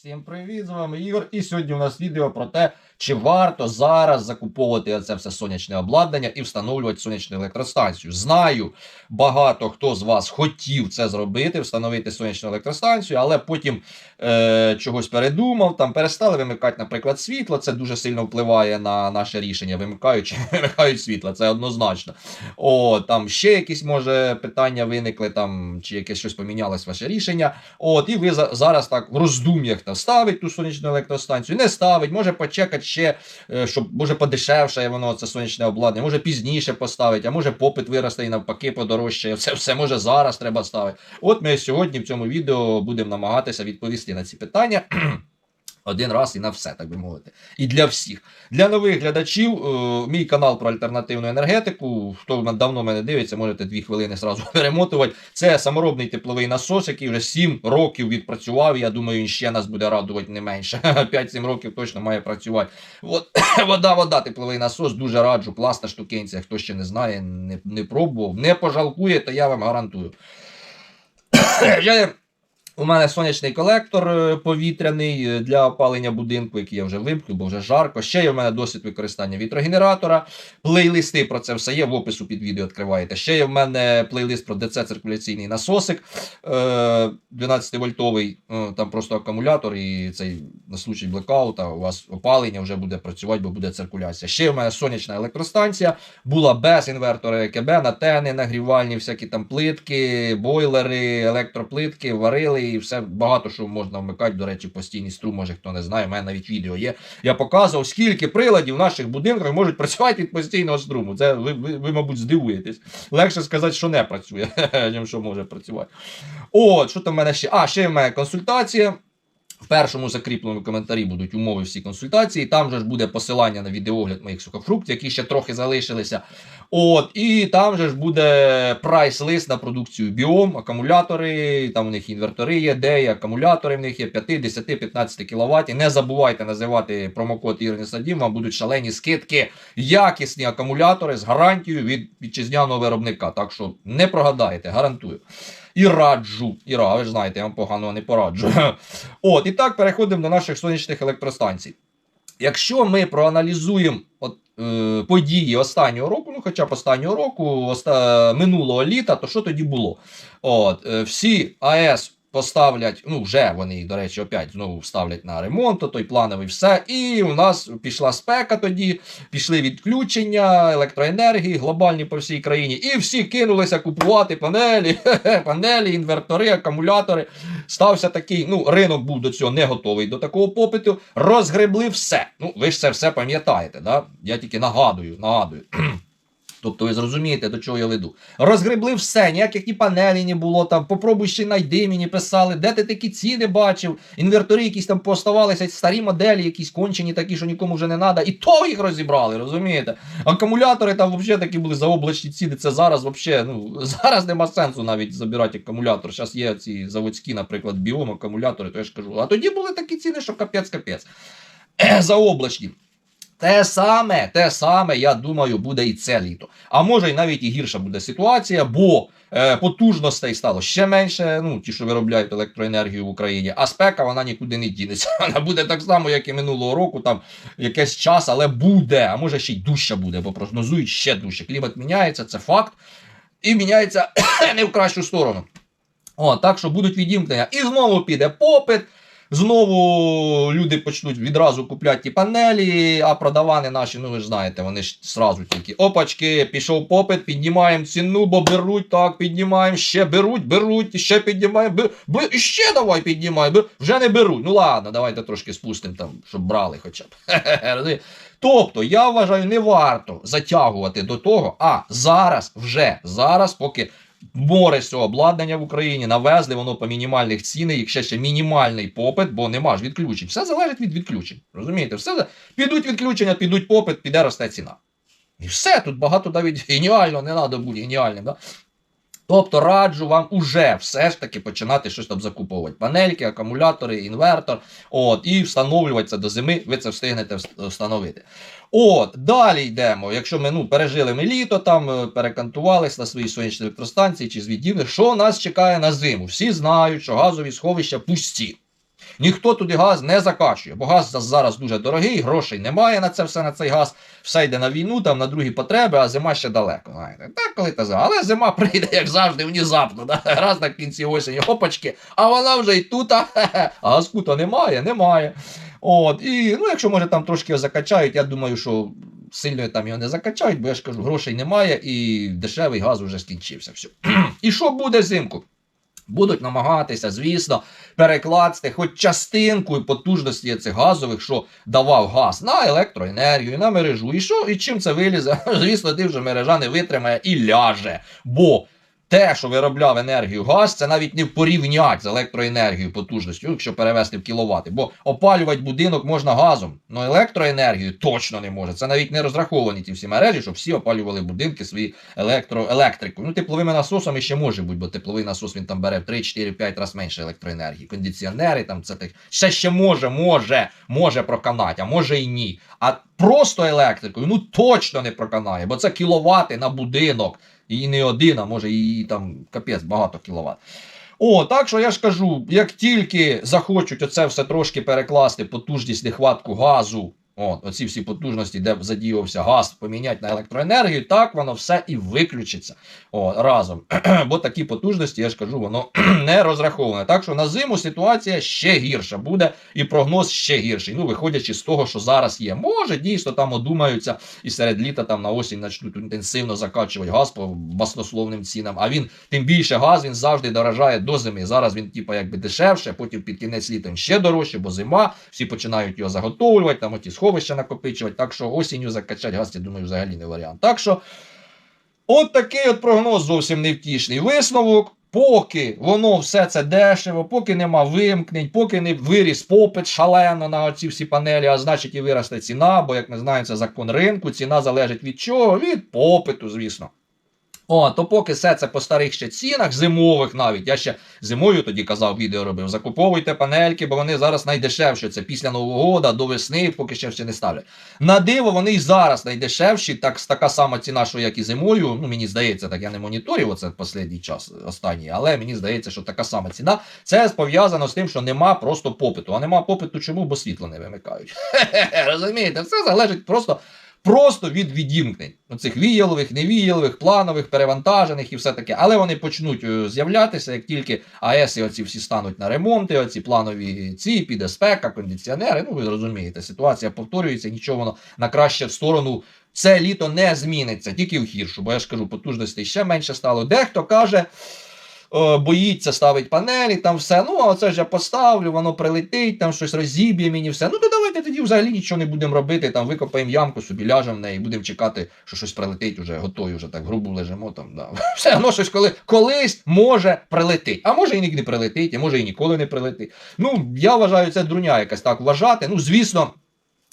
Всім привіт, з вами Ігор. І сьогодні у нас відео про те, чи варто зараз закуповувати це все сонячне обладнання і встановлювати сонячну електростанцію. Знаю, багато хто з вас хотів це зробити, встановити сонячну електростанцію, але потім е, чогось передумав, там перестали вимикати, наприклад, світло. Це дуже сильно впливає на наше рішення. Вимикають чи не вимикають світло, це однозначно. О, там ще якісь може питання виникли, там чи якесь щось помінялось ваше рішення. От, і ви за- зараз так в роздум'ях там ставить ту сонячну електростанцію, не ставить, може почекати ще, е, щоб може подешевше воно це сонячне обладнання, може пізніше поставить, а може попит виросте і навпаки подорожчає. Це все може зараз треба ставити. От ми сьогодні в цьому відео будемо намагатися відповісти на ці питання. Один раз і на все, так би мовити. І для всіх. Для нових глядачів, е, мій канал про альтернативну енергетику. Хто давно мене дивиться, можете дві хвилини зразу перемотувати. Це саморобний тепловий насос, який вже 7 років відпрацював. Я думаю, він ще нас буде радувати не менше. 5-7 років точно має працювати. От, вода, вода, тепловий насос. Дуже раджу. Класна штукенція. Хто ще не знає, не, не пробував, не пожалкує, то я вам гарантую. Я у мене сонячний колектор е, повітряний е, для опалення будинку, який я вже вимкнув, бо вже жарко. Ще є в мене досвід використання вітрогенератора. Плейлисти про це все є. В опису під відео відкриваєте. Ще є в мене плейлист про ДЦ циркуляційний насосик е, 12-вольтовий. Е, Там просто акумулятор, і цей на случай блекаута у вас опалення вже буде працювати, бо буде циркуляція. Ще в мене сонячна електростанція. Була без інвертора ЕКБ, натени, нагрівальні, всякі там плитки, бойлери, електроплитки, варили і все багато що можна вмикати. До речі, постійний струм, може хто не знає. У мене навіть відео є. Я показував, скільки приладів в наших будинках можуть працювати від постійного струму. Це ви, ви, ви мабуть, здивуєтесь. Легше сказати, що не працює, ніж що може працювати. От, що там в мене ще? А, ще в мене консультація. В першому закріпленому коментарі будуть умови всі консультації. Там же ж буде посилання на відеогляд моїх сухофруктів, які ще трохи залишилися. От, і там же ж буде прайс-лист на продукцію біом, акумулятори, там у них інвертори є, де є, акумулятори в них є 5, 10, 15 кВт. Не забувайте називати промокод Ірнісадім, вам будуть шалені скидки, якісні акумулятори з гарантією від вітчизняного виробника. Так що не прогадаєте, гарантую. І раджу. І ра, ви ж знаєте, я вам погано не пораджу. От, і так переходимо до наших сонячних електростанцій. Якщо ми проаналізуємо от, е, події останнього року, ну хоча б останнього року, оста, минулого літа, то що тоді було? От, е, всі АЕС поставлять, ну вже вони їх, до речі, опять знову вставлять на ремонт, то той плановий все. І у нас пішла спека тоді, пішли відключення електроенергії глобальні по всій країні, і всі кинулися купувати панелі, панелі, інвертори, акумулятори. Стався такий, ну, ринок був до цього не готовий до такого попиту. Розгребли все. Ну, ви ж це все пам'ятаєте, да? Я тільки нагадую, нагадую. Тобто ви зрозумієте, до чого я веду. Розгребли все, ніяких ні панелі не було там. Попробуй ще найди мені писали, де ти такі ціни бачив. Інвертори якісь там поставалися, старі моделі, якісь кончені такі, що нікому вже не треба. І то їх розібрали, розумієте? Акумулятори там взагалі такі були заоблачні ціни. Це зараз взагалі, ну зараз нема сенсу навіть забирати акумулятор. Зараз є ці заводські, наприклад, біом акумулятори, то я ж кажу. А тоді були такі ціни, що капець-капець. Заоблачні. Те саме, те саме, я думаю, буде і це літо. А може, й навіть і гірша буде ситуація, бо е, потужностей стало ще менше, ну, ті, що виробляють електроенергію в Україні, а спека вона нікуди не дінеться. Вона буде так само, як і минулого року, там якийсь час, але буде, а може ще й дужча буде, бо прогнозують ще дужче. Клімат міняється, це факт. І міняється не в кращу сторону. О, так що будуть відімкнення. І знову піде попит. Знову люди почнуть відразу купляти ті панелі, а продавани наші, ну ви ж знаєте, вони ж зразу тільки опачки, пішов попит, піднімаємо ціну, бо беруть, так, піднімаємо, ще беруть, беруть, ще піднімаємо, бер, бер, ще давай піднімаємо, бер, вже не беруть. Ну ладно, давайте трошки спустимо там, щоб брали хоча б. Тобто, я вважаю, не варто затягувати до того, а зараз, вже зараз, поки море з цього обладнання в Україні навезли воно по мінімальних цінах, якщо ще мінімальний попит, бо нема ж відключень. Все залежить від відключень. Розумієте? Все підуть відключення, підуть попит, піде росте ціна. І все, тут багато навіть геніально, не треба бути геніальним. Да? Тобто раджу вам уже все ж таки починати щось там закуповувати. Панельки, акумулятори, інвертор. От, і встановлювати це до зими, ви це встигнете встановити. От, далі йдемо. Якщо ми ну, пережили ми літо, там перекантувалися перекантувались на своїй сонячній електростанції чи звідділи, що нас чекає на зиму? Всі знають, що газові сховища пусті. Ніхто туди газ не закачує, бо газ зараз дуже дорогий, грошей немає на це все, на цей газ. Все йде на війну, там на другі потреби, а зима ще далеко. Знаєте. Так, коли та зима. Але зима прийде, як завжди, внезапно. Да? Раз на кінці осені, опачки, а вона вже і тут, а, а газку то немає, немає. От, і ну, якщо може там трошки його закачають, я думаю, що сильно там його не закачають, бо я ж кажу, грошей немає і дешевий газ вже скінчився. Все. і що буде взимку? Будуть намагатися, звісно, перекласти хоч частинку потужності цих газових, що давав газ на електроенергію, на мережу. І що, і чим це вилізе? Звісно, ти вже мережа не витримає і ляже. Бо те, що виробляв енергію газ, це навіть не порівнять з електроенергією потужністю, якщо перевести в кіловати. Бо опалювати будинок можна газом, але електроенергію точно не може. Це навіть не розраховані ті всі мережі, щоб всі опалювали будинки свої електро, електрикою. Ну, тепловими насосами ще може бути, бо тепловий насос він там бере в 3, 4, 5 разів менше електроенергії. Кондиціонери там це так. Ще ще може, може, може проканати, а може і ні. А просто електрикою ну точно не проканає, бо це кіловати на будинок. І не один, а може і там капець багато кіловат. О, так що я ж кажу, як тільки захочуть оце все трошки перекласти, потужність нехватку газу, от, оці всі потужності, де задіювався газ, поміняти на електроенергію, так воно все і виключиться о, разом. Бо такі потужності, я ж кажу, воно не розраховане. Так що на зиму ситуація ще гірша буде, і прогноз ще гірший. Ну, виходячи з того, що зараз є. Може, дійсно там одумаються і серед літа там на осінь почнуть інтенсивно закачувати газ по баснословним цінам. А він тим більше газ він завжди дорожає до зими. Зараз він, типу, якби дешевше, потім під кінець літа ще дорожче, бо зима, всі починають його заготовлювати, там оті сховища накопичувати. Так що осінню закачати газ, я думаю, взагалі не варіант. Так що, от такий от прогноз зовсім невтішний. Висновок. Поки воно все це дешево, поки нема вимкнень, поки не виріс попит шалено на ці всі панелі, а значить і виросте ціна, бо, як ми знаємо, це закон ринку, ціна залежить від чого? Від попиту, звісно. О, то поки все це по старих ще цінах, зимових навіть. Я ще зимою тоді казав, відео робив. Закуповуйте панельки, бо вони зараз найдешевші. Це після Нового года до весни, поки ще все не ставлять. На диво, вони і зараз найдешевші, так, така сама ціна, що як і зимою. Ну, мені здається, так я не моніторю оце останній час, останній, але мені здається, що така сама ціна. Це пов'язано з тим, що нема просто попиту. А нема попиту чому? Бо світло не вимикають. Розумієте, все залежить просто. Просто від відімкнень оцих віялових, невіялових, планових, перевантажених і все таке. Але вони почнуть е, з'являтися, як тільки АЕС і оці всі стануть на ремонти, оці планові ці, піде спека, кондиціонери. Ну, ви зрозумієте, ситуація повторюється, нічого воно на краще в сторону. Це літо не зміниться, тільки в гіршу, бо я ж кажу, потужностей ще менше стало. Дехто каже. Е, Боїться ставить панелі, там все. Ну, а це ж я поставлю, воно прилетить, там щось розіб'є мені все. Ну, то давайте тоді взагалі нічого не будемо робити. Там викопаємо ямку, собі ляжемо в неї, будемо чекати, що щось прилетить, уже готові, вже так грубо лежимо там. Да. Все одно щось коли колись може прилетить. А може і ні- не прилетить, а може і ніколи не прилетить. Ну, я вважаю, це друня якась так вважати. Ну, звісно.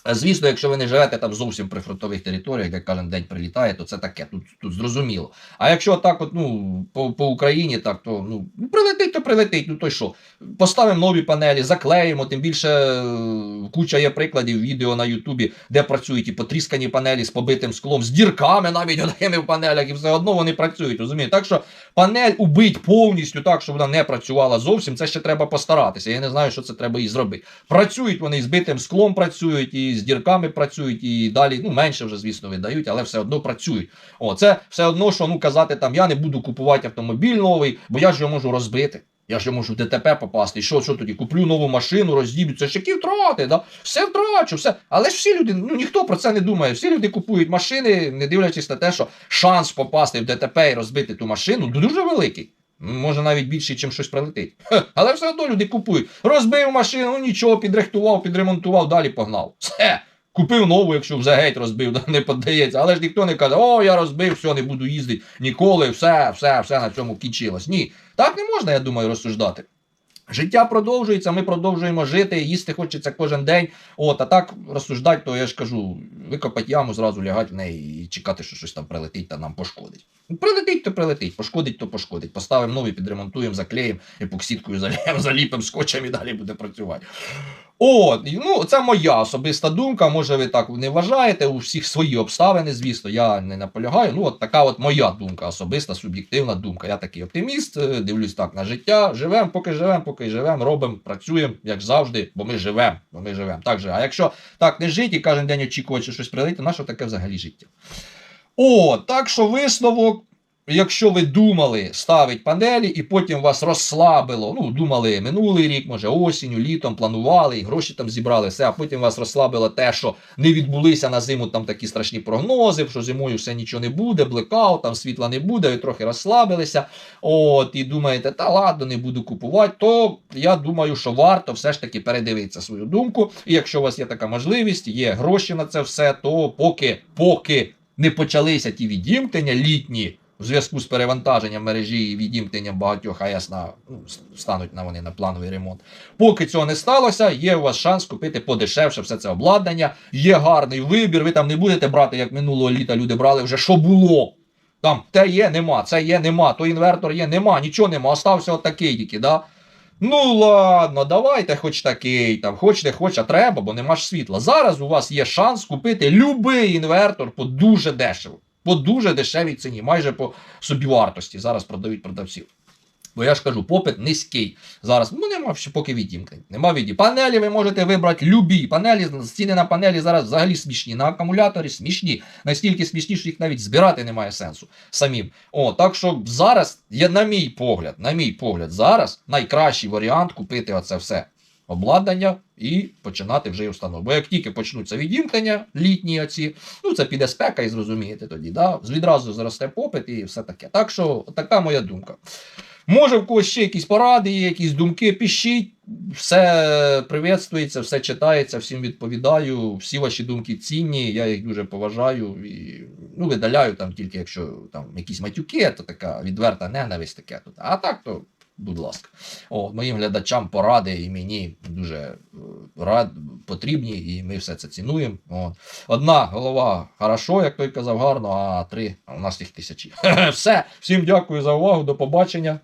Звісно, якщо ви не живете там зовсім при фронтових територіях, де кожен день прилітає, то це таке, тут, тут зрозуміло. А якщо так, от, ну, по, по Україні, так, то ну, прилетить, то прилетить, ну то й що? Поставимо нові панелі, заклеїмо, тим більше е, куча є прикладів відео на Ютубі, де працюють і потріскані панелі з побитим склом, з дірками навіть отакими в панелях, і все одно вони працюють, розумієте? Так що панель убить повністю так, щоб вона не працювала зовсім, це ще треба постаратися. Я не знаю, що це треба і зробити. Працюють вони і з битим склом працюють, і з дірками працюють, і далі, ну менше вже, звісно, видають, але все одно працюють. О, це все одно, що ну казати там, я не буду купувати автомобіль новий, бо я ж його можу розбити. Я ж можу в ДТП попасти. Що, що тоді? Куплю нову машину, роз'їбю. Це ж які втрати, да? все втрачу, все. Але ж всі люди, ну ніхто про це не думає. Всі люди купують машини, не дивлячись на те, що шанс попасти в ДТП і розбити ту машину дуже великий. Може навіть більше, чим щось прилетить. Ха, Але все одно люди купують. Розбив машину, ну нічого, підрихтував, підремонтував, далі погнав. Все. Купив нову, якщо вже геть розбив, не подається. Але ж ніхто не каже, о, я розбив, все, не буду їздити ніколи, все, все, все на цьому кінчилось. Ні. Так не можна, я думаю, розсуждати. Життя продовжується, ми продовжуємо жити, їсти хочеться кожен день. От, а так розсуждати, то я ж кажу, викопати яму, зразу лягати в неї і чекати, що щось там прилетить та нам пошкодить. Ну, Прилетить, то прилетить, пошкодить, то пошкодить. Поставимо нові, підремонтуємо, заклеїмо, епоксидкою заліпимо, заліпимо скотчем і далі буде працювати. От, ну, це моя особиста думка. Може, ви так не вважаєте. У всіх свої обставини, звісно, я не наполягаю. Ну, от така от моя думка, особиста, суб'єктивна думка. Я такий оптиміст, е, дивлюсь так на життя. Живемо, поки живемо, поки живемо, робимо, працюємо, як завжди, бо ми живемо. Бо ми живемо. Так же. А якщо так не жити і кожен день очікувати, що щось прилетить, на що таке взагалі життя? О, так що висновок. Якщо ви думали ставити панелі, і потім вас розслабило, ну, думали минулий рік, може осінню, літом планували, і гроші там зібрали, все, а потім вас розслабило те, що не відбулися на зиму там такі страшні прогнози, що зимою все нічого не буде, блекаут, там світла не буде, ви трохи розслабилися. От, і думаєте, та ладно, не буду купувати, то я думаю, що варто все ж таки передивитися свою думку. І якщо у вас є така можливість, є гроші на це все, то поки, поки не почалися ті відімкнення літні в зв'язку з перевантаженням мережі і відімкненням багатьох АЕС на ну, стануть на вони на плановий ремонт. Поки цього не сталося, є у вас шанс купити подешевше все це обладнання. Є гарний вибір. Ви там не будете брати, як минулого літа люди брали вже що було. Там те є, нема, це є, нема, то інвертор є, нема, нічого нема, остався отакий тільки, да? Ну ладно, давайте хоч такий, там, хоч не хоч, а треба, бо нема ж світла. Зараз у вас є шанс купити будь-який інвертор по дуже дешево. По дуже дешевій ціні, майже по собівартості. Зараз продають продавців. Бо я ж кажу, попит низький. Зараз ну нема ще поки відімкнень. Нема віді. Панелі ви можете вибрати любі. Панелі, ціни на панелі зараз взагалі смішні. На акумуляторі смішні. Настільки смішні, що їх навіть збирати немає сенсу самим. О, так що зараз, є, на мій погляд, на мій погляд, зараз найкращий варіант купити оце все обладнання і починати вже і установку. Бо як тільки почнуться відімкнення, літні оці, ну це піде спека, і зрозумієте тоді. Да? Відразу зросте попит і все таке. Так що, така моя думка. Може, в когось ще якісь поради, якісь думки, пишіть. Все привітствується, все читається, всім відповідаю. Всі ваші думки цінні, я їх дуже поважаю. І, ну, видаляю там тільки, якщо там якісь матюки, то така відверта ненависть таке. А так то, будь ласка. О, моїм глядачам поради і мені дуже е, рад, потрібні, і ми все це цінуємо. О. Одна голова хорошо, як той казав, гарно, а три у нас їх тисячі. Все, всім дякую за увагу, до побачення.